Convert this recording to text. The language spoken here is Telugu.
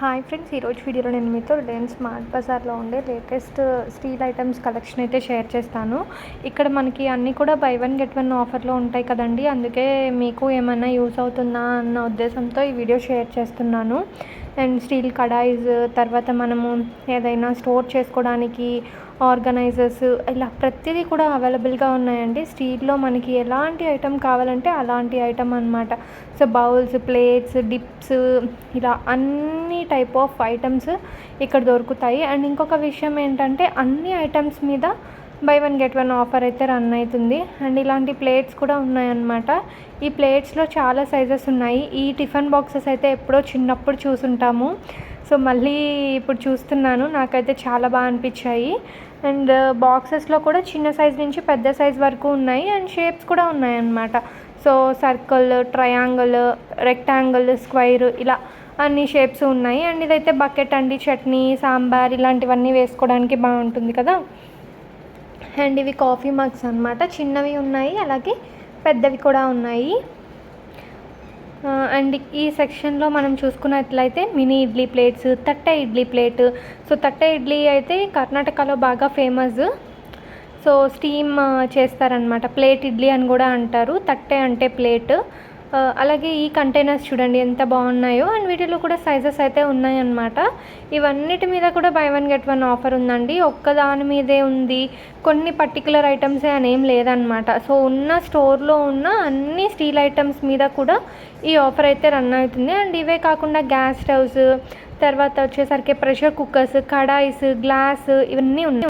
హాయ్ ఫ్రెండ్స్ ఈరోజు వీడియోలో నేను మీతో రిలయన్స్ స్మార్ట్ బజార్లో ఉండే లేటెస్ట్ స్టీల్ ఐటమ్స్ కలెక్షన్ అయితే షేర్ చేస్తాను. ఇక్కడ మనకి అన్నీ కూడా బై వన్ గెట్ వన్ ఆఫర్లో ఉంటాయి కదండి. అందుకే మీకు ఏమైనా యూస్ అవుతుందా అన్న ఉద్దేశంతో ఈ వీడియో షేర్ చేస్తున్నాను. అండ్ స్టీల్ కడాయిస్ తర్వాత మనము ఏదైనా స్టోర్ చేసుకోవడానికి ఆర్గనైజర్స్ ఇలా ప్రతిదీ కూడా అవైలబుల్గా ఉన్నాయండి. స్టీల్లో మనకి ఎలాంటి ఐటమ్ కావాలంటే అలాంటి ఐటెం అనమాట సో బౌల్స్ ప్లేట్స్ డిప్స్ ఇలా అన్ని టైప్ ఆఫ్ ఐటమ్స్ ఇక్కడ దొరుకుతాయి. అండ్ ఇంకొక విషయం ఏంటంటే అన్ని ఐటమ్స్ మీద buy one get one offer అయితే రన్ అవుతుంది. అండ్ ఇలాంటి ప్లేట్స్ కూడా ఉన్నాయన్నమాట. ఈ ప్లేట్స్లో చాలా సైజెస్ ఉన్నాయి. ఈ టిఫిన్ బాక్సెస్ అయితే ఎప్పుడో చిన్నప్పుడు చూసుంటాము. సో మళ్ళీ ఇప్పుడు చూస్తున్నాను. నాకైతే చాలా బాగా అనిపించాయి. అండ్ బాక్సెస్లో కూడా చిన్న సైజ్ నుంచి పెద్ద సైజ్ వరకు ఉన్నాయి. అండ్ షేప్స్ కూడా ఉన్నాయన్నమాట. So circle triangle rectangle square ఇలా అన్ని షేప్స్ ఉన్నాయి. అండ్ ఇదైతే బకెట్ అండి చట్నీ సాంబార్ ఇలాంటివన్నీ వేసుకోవడానికి బాగుంటుంది కదా. అండ్ ఇవి కాఫీ మగ్స్ అనమాట చిన్నవి ఉన్నాయి అలాగే పెద్దవి కూడా ఉన్నాయి. అండ్ ఈ సెక్షన్లో మనం చూసుకున్నట్లయితే mini idli plates thatte idli plate. So thatte idli అయితే కర్ణాటకలో బాగా ఫేమస్. సో స్టీమ్ చేస్తారనమాట ప్లేట్ ఇడ్లీ అని కూడా అంటారు. తట్టే అంటే ప్లేట్. అలాగే ఈ కంటైనర్స్ చూడండి ఎంత బాగున్నాయో అండ్ వీటిలో కూడా సైజెస్ అయితే ఉన్నాయన్నమాట. ఇవన్నిటి మీద కూడా buy one get one offer ఉందండి. ఒక్కదాని మీదే ఉంది. కొన్ని పర్టికులర్ ఐటమ్సే అని ఏం లేదనమాట సో ఉన్న స్టోర్లో ఉన్న అన్ని స్టీల్ ఐటమ్స్ మీద కూడా ఈ ఆఫర్ అయితే రన్ అవుతుంది. అండ్ ఇవే కాకుండా గ్యాస్ స్టవ్స్ తర్వాత వచ్చేసరికి ప్రెషర్ కుక్కర్స్ కడాయిస్ గ్లాస్ ఇవన్నీ ఉన్నాయి.